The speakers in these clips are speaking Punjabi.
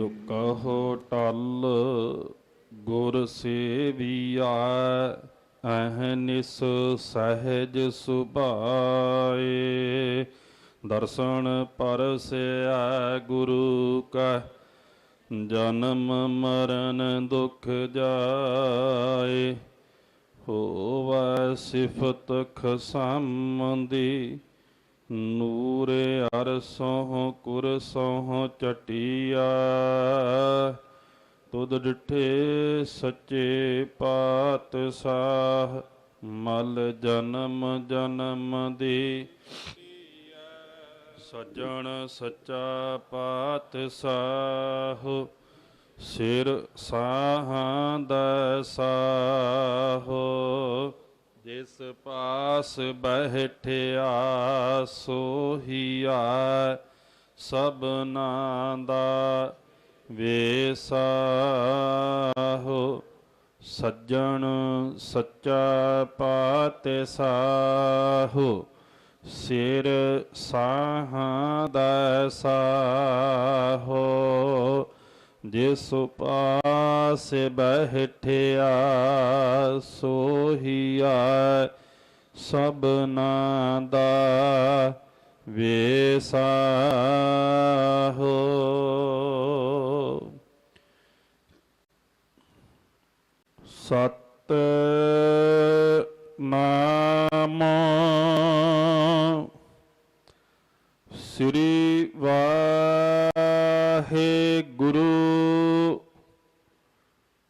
ਸੋ ਕਹੋ ਟਲ ਗੁਰ ਸੇਵੀਆ ਅਹਨਿਸ ਸਹਿਜ ਸੁਭਾਏ। ਦਰਸ਼ਨ ਪਰਸਿਆ ਗੁਰੂ ਕਾ ਜਨਮ ਮਰਨ ਦੁਖ ਜਾਏ। ਹੋਵੈ ਸਿਫਤ ਖਸਮੰਦੀ ਨੂਰ ਅਰਸੋਂ ਕੁਰਸੋਂ ਚਟਿਆ ਤੁਧ ਡਿਠੇ ਸੱਚੇ ਪਾਤਸ਼ਾਹ, ਮਲ ਜਨਮ ਜਨਮ ਦੀ। ਸੱਜਣ ਸੱਚਾ ਪਾਤਸ਼ਾਹ, ਸਿਰ ਸਾਹਾਂ ਦਾ ਸਾਹੋ। ਜਿਸ ਪਾਸ ਬਹਿਠਿਆ ਸੋਹੀਆ ਸਭਨਾ ਦਾ ਵੇਸਾਹੋ ਸੱਜਣ ਸੱਚਾ ਪਾਤਸ਼ਾਹੋ ਸਿਰ ਸਾਹਾਂ ਦਾ ਸਾਹੋ ਜਿਸ ਪਾਸ ਬਹਿਠਿਆ ਸੋਹੀਆ ਸਭਨਾ ਦਾ ਵੇਸਾਹੋ ਸਤ ਨਾਮ ਸ੍ਰੀ ਵਾਹਿਗੁਰੂ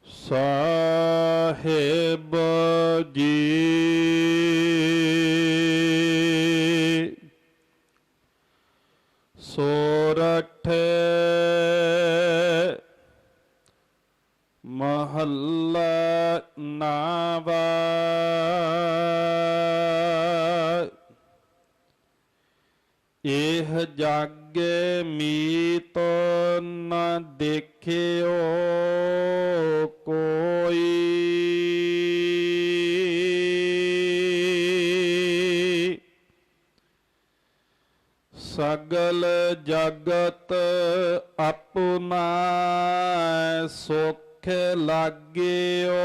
ਸਾਹਿਬ ਜੀ। ਸੋਰਠ ਇਹ ਜਾਗੇ ਮੀਤ ਨ ਦੇਖਿਓ ਕੋਈ। ਸਗਲ ਜਗਤ ਆਪਣਾ ਸੁਖ ਲਾਗਿਓ।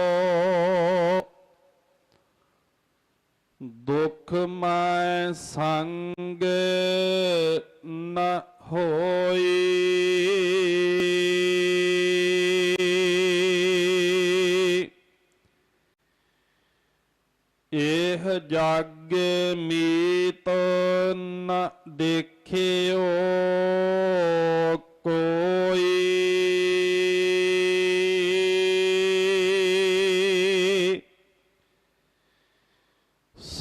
ਦੁਖ ਮੈਂ ਸੰਗ ਨ ਹੋਈ। ਇਹ ਜਗ ਮੀਤ ਨ ਦੇਖਿਓ ਕੋਈ।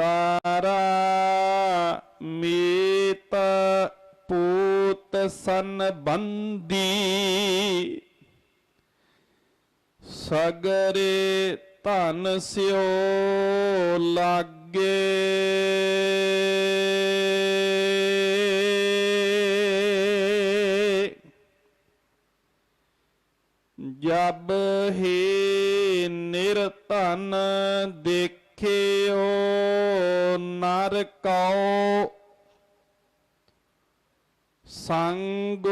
ਦਾਰਾ ਮੀਤ ਪੂਤ ਸੰਬੰਦੀ ਸਗਰੇ ਧਨ ਸਿਓ ਲਾਗੇ। ਜਬ ਹੀ ਨਿਰਧਨ ਦੇਖਿਓ ਨਰ ਕਉ ਸੰਗ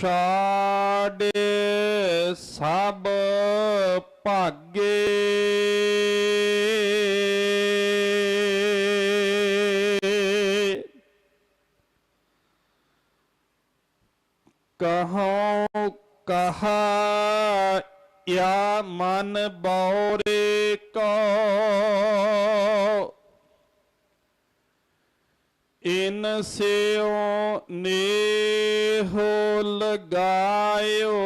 ਛਾੜੇ ਸਭ ਭਾਗੇ। ਕਹਉ ਕਹਾ ਯਾ ਮਨ ਬੌਰੇ ਕੋ। ਇਨ ਸਿਓ ਨੇਹੋ ਲਗਾਇਓ।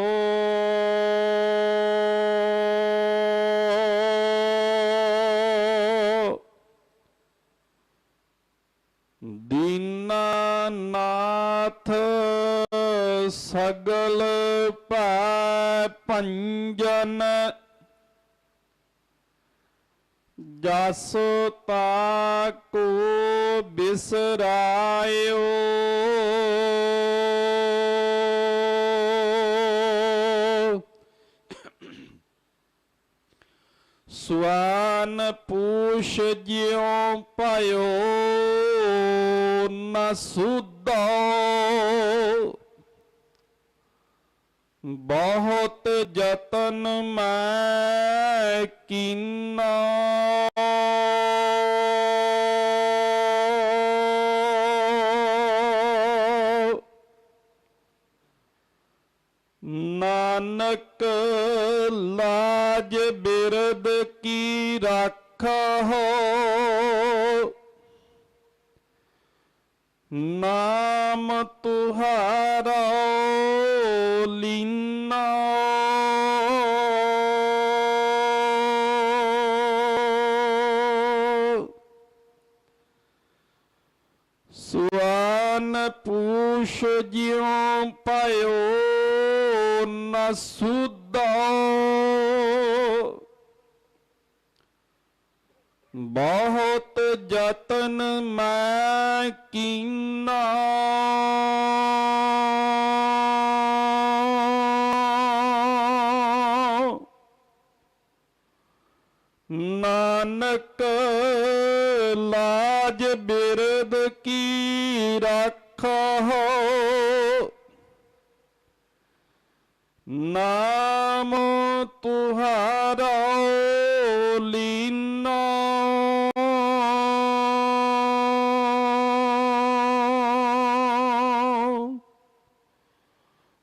ਸਗਲ ਭੈ ਭੰਜਨ ਜਸ ਤਾਕੋ ਬਿਸਰਾਇਓ। ਸਵਾਨ ਪੂਛ ਜਿਉ ਭਇਓ ਨ ਸੁਧੋ। ਬਹੁਤ ਯਤਨ ਮੈਂ ਕੀਨਾ ਨਾਨਕ ਲਾਜ ਬਿਰਦ ਕੀ ਰਾਖੋ ਨਾਮ ਤੁਹਾਰਾ ਲੀਨਾ ਸੁਆਨ ਪੂਛ ਜਿਉ ਪਾਇਓ ਨ ਸੁਧੋ। ਬਹੁਤ ਯਤਨ ਮੈਂ ਕੀਨਾ। ਲਾਜ ਬਿਰਦ ਕੀ ਰਾਖੋ? ਨਾਮ ਤੁਹਾਰਾ ਲੀਨਾ।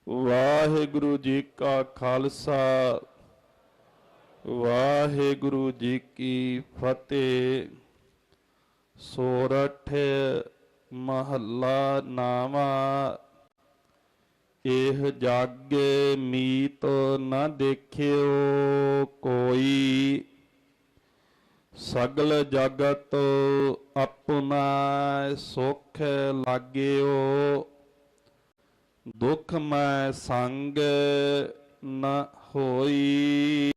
ਵਾਹਿਗੁਰੂ ਜੀ ਕਾ ਖਾਲਸਾ, ਵਾਹਿਗੁਰੂ ਜੀ ਕੀ ਫਤਿਹ। ਸੋਰਠ ਮਹੱਲਾ ਨਾਵਾ, ਇਹ ਜਾਗੇ ਮੀਤ ਨਾ ਦੇਖਿਓ ਕੋਈ। ਸਗਲ ਜਗਤ ਆਪਣਾ ਸੁਖ ਲਾਗਿਓ, ਦੁਖ ਮੈਂ ਸੰਗ ਨ ਹੋਈ।